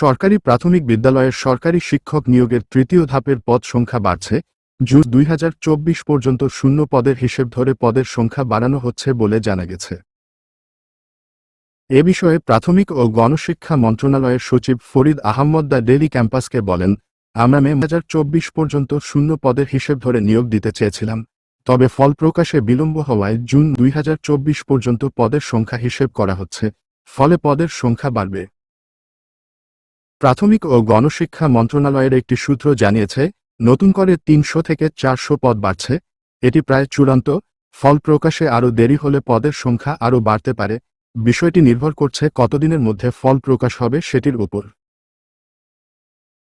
সরকারি প্রাথমিক বিদ্যালয়ের সরকারি শিক্ষক নিয়োগের তৃতীয় ধাপের পদ সংখ্যা বাড়ছে। জুন দুই হাজার চব্বিশ পর্যন্ত শূন্য পদের হিসেব ধরে পদের সংখ্যা বাড়ানো হচ্ছে বলে জানা গেছে। এ বিষয়ে প্রাথমিক ও গণশিক্ষা মন্ত্রণালয়ের সচিব ফরিদ আহমদ দা ডেলি ক্যাম্পাসকে বলেন, আমরা মে হাজার চব্বিশ পর্যন্ত শূন্য পদের হিসেব ধরে নিয়োগ দিতে চেয়েছিলাম, তবে ফল প্রকাশে বিলম্ব হওয়ায় জুন দুই হাজার চব্বিশ পর্যন্ত পদের সংখ্যা হিসেব করা হচ্ছে, ফলে পদের সংখ্যা বাড়বে। প্রাথমিক ও গণশিক্ষা মন্ত্রণালয়ের একটি সূত্র জানিয়েছে, নতুন করে তিনশো থেকে চারশো পদ বাড়ছে। এটি প্রায় চূড়ান্ত। ফল প্রকাশে আরও দেরি হলে পদের সংখ্যা আরও বাড়তে পারে। বিষয়টি নির্ভর করছে কতদিনের মধ্যে ফল প্রকাশ হবে সেটির উপর।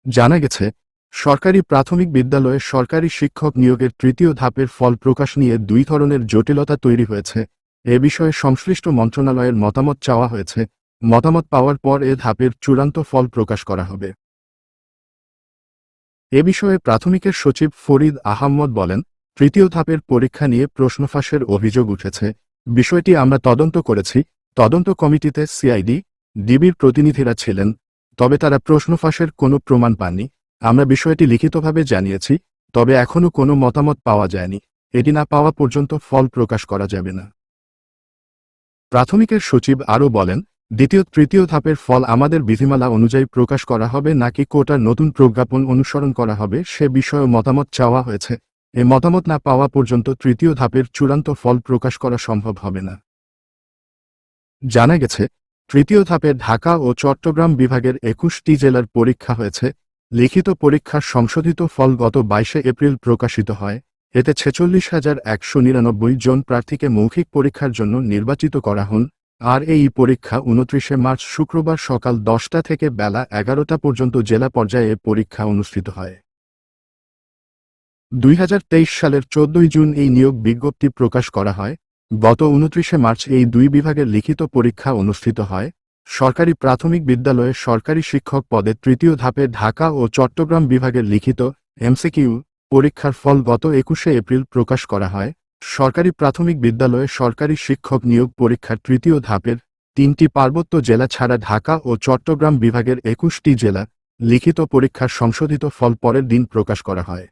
জানা গেছে, সরকারি প্রাথমিক বিদ্যালয়ে সরকারি শিক্ষক নিয়োগের তৃতীয় ধাপের ফল প্রকাশ নিয়ে দুই ধরনের জটিলতা তৈরি হয়েছে। এ বিষয়ে সংশ্লিষ্ট মন্ত্রণালয়ের মতামত চাওয়া হয়েছে। মতামত পাওয়ার পর এ ধাপের চূড়ান্ত ফল প্রকাশ করা হবে। এ বিষয়ে প্রাথমিকের সচিব ফরিদ আহম্মদ বলেন, তৃতীয় ধাপের পরীক্ষা নিয়ে প্রশ্নফাঁসের অভিযোগ উঠেছে। বিষয়টি আমরা তদন্ত করেছি। তদন্ত কমিটিতে সিআইডি, ডিবির প্রতিনিধিরা ছিলেন, তবে তারা প্রশ্নফাঁসের কোনো প্রমাণ পাননি। আমরা বিষয়টি লিখিতভাবে জানিয়েছি, তবে এখনও কোনো মতামত পাওয়া যায়নি। এটি না পাওয়া পর্যন্ত ফল প্রকাশ করা যাবে না। প্রাথমিকের সচিব আরও বলেন দ্বিতীয়, তৃতীয় ধাপের ফল আমাদের বিধিমালা অনুযায়ী প্রকাশ করা হবে নাকি কোটার নতুন প্রজ্ঞাপন অনুসরণ করা হবে সে বিষয়ে মতামত চাওয়া হয়েছে। এ মতামত না পাওয়া পর্যন্ত তৃতীয় ধাপের চূড়ান্ত ফল প্রকাশ করা সম্ভব হবে না। জানা গেছে, তৃতীয় ধাপে ঢাকা ও চট্টগ্রাম বিভাগের একুশটি জেলার পরীক্ষা হয়েছে। লিখিত পরীক্ষার সংশোধিত ফল গত বাইশে এপ্রিল প্রকাশিত হয়। এতে ছেচল্লিশ হাজার একশো নিরানব্বই জন প্রার্থীকে মৌখিক পরীক্ষার জন্য নির্বাচিত করা হন। আর এই পরীক্ষা উনত্রিশে মার্চ শুক্রবার সকাল দশটা থেকে বেলা এগারোটা পর্যন্ত জেলা পর্যায়ে পরীক্ষা অনুষ্ঠিত হয়। দুই হাজার তেইশ সালের চোদ্দই জুন এই নিয়োগ বিজ্ঞপ্তি প্রকাশ করা হয়। গত উনত্রিশে মার্চ এই দুই বিভাগের লিখিত পরীক্ষা অনুষ্ঠিত হয়। সরকারি প্রাথমিক বিদ্যালয়ে সরকারি শিক্ষক পদে তৃতীয় ধাপে ঢাকা ও চট্টগ্রাম বিভাগের লিখিত এমসিকিউ পরীক্ষার ফল গত একুশে এপ্রিল প্রকাশ করা হয়। সরকারি প্রাথমিক বিদ্যালয়ে সরকারি শিক্ষক নিয়োগ পরীক্ষার তৃতীয় ধাপের তিনটি পার্বত্য জেলা ছাড়া ঢাকা ও চট্টগ্রাম বিভাগের একুশটি জেলা লিখিত পরীক্ষার সংশোধিত ফল পরের দিন প্রকাশ করা হয়।